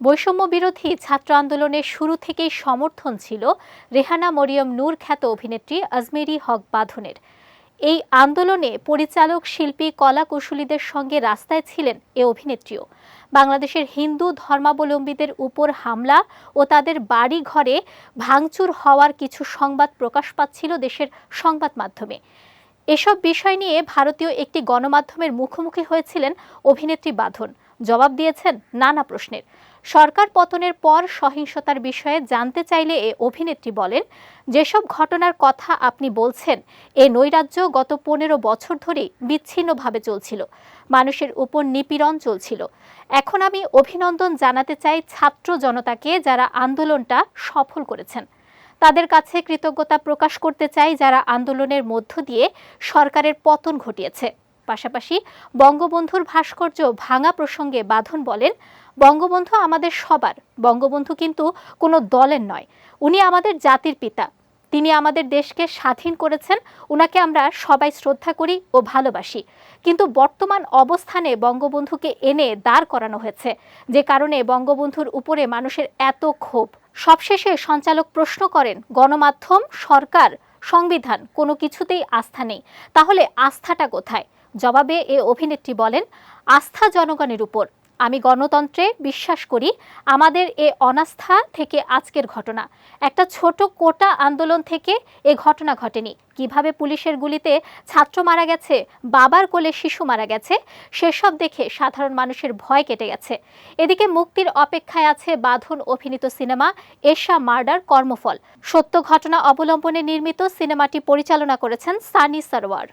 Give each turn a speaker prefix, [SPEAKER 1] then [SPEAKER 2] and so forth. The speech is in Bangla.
[SPEAKER 1] বৈষম্য বিরোধী ছাত্র আন্দোলনের শুরু থেকেই সমর্থন ছিল রেহানা মরিয়ম নূর খ্যাত অভিনেত্রী আজমেরি হক বাঁধনের। এই আন্দোলনে পরিচালক শিল্পী কলা কুশলীদের সঙ্গে রাস্তায় ছিলেন এ অভিনেত্রীও। বাংলাদেশের হিন্দু ধর্মাবলম্বীদের উপর হামলা ও তাদের বাড়ি ঘরে ভাঙচুর হওয়ার কিছু সংবাদ প্রকাশ পাচ্ছিল দেশের সংবাদ মাধ্যমে। এসব বিষয় নিয়ে ভারতীয় একটি গণমাধ্যমের মুখোমুখি হয়েছিলেন অভিনেত্রী বাঁধন। জবাব দিয়েছেন নানা প্রশ্নের। সরকার পতনের পর সহিংসতার বিষয়ে জানতে চাইলে এ অভিনেত্রী বলেন, যেসব ঘটনার কথা আপনি বলছেন, এ নৈরাজ্য গত পনেরো বছর ধরেই বিচ্ছিন্নভাবে চলছিল। মানুষের উপর নিপীড়ন চলছিল। এখন আমি অভিনন্দন জানাতে চাই ছাত্র জনতাকে যারা আন্দোলনটা সফল করেছেন। তাদের কাছে কৃতজ্ঞতা প্রকাশ করতে চাই যারা আন্দোলনের মধ্য দিয়ে সরকারের পতন ঘটিয়েছে। পাশাপাশি বঙ্গবন্ধুর ভাস্কর্য ভাঙা প্রসঙ্গে বাঁধন বলেন, বঙ্গবন্ধু আমাদের সবার। বঙ্গবন্ধু কিন্তু কোনো দলের নয়। উনি আমাদের জাতির পিতা। তিনি আমাদের দেশকে স্বাধীন করেছেন। উনাকে আমরা সবাই শ্রদ্ধা করি ও ভালোবাসি। কিন্তু বর্তমান অবস্থানে বঙ্গবন্ধুকে এনে দাঁড় করানো হয়েছে। যে কারণে বঙ্গবন্ধুর উপরে মানুষের এত ক্ষোভ। সবশেষে সঞ্চালক প্রশ্ন করেন, গণমাধ্যম, সরকার, সংবিধান, কোনো কিছুতেই আস্থা নেই। তাহলে আস্থাটা কোথায়? জবাবে এ অভিনেত্রী বলেন, আস্থা জনগণের উপর। আমি গণতন্ত্রে বিশ্বাস করি, আমাদের এ অনাস্থা থেকে আজকের ঘটনা। একটা ছোট কোটা আন্দোলন থেকে এ ঘটনা ঘটেনি। কীভাবে পুলিশের গুলিতে ছাত্র মারা গেছে, বাবার কোলে শিশু মারা গেছে, সেসব দেখে সাধারণ মানুষের ভয় কেটে গেছে। এদিকে মুক্তির অপেক্ষায় আছে বাঁধন অভিনীত সিনেমা এশা মার্ডার কর্মফল। সত্য ঘটনা অবলম্বনে নির্মিত সিনেমাটি পরিচালনা করেছেন সানি সরওয়ার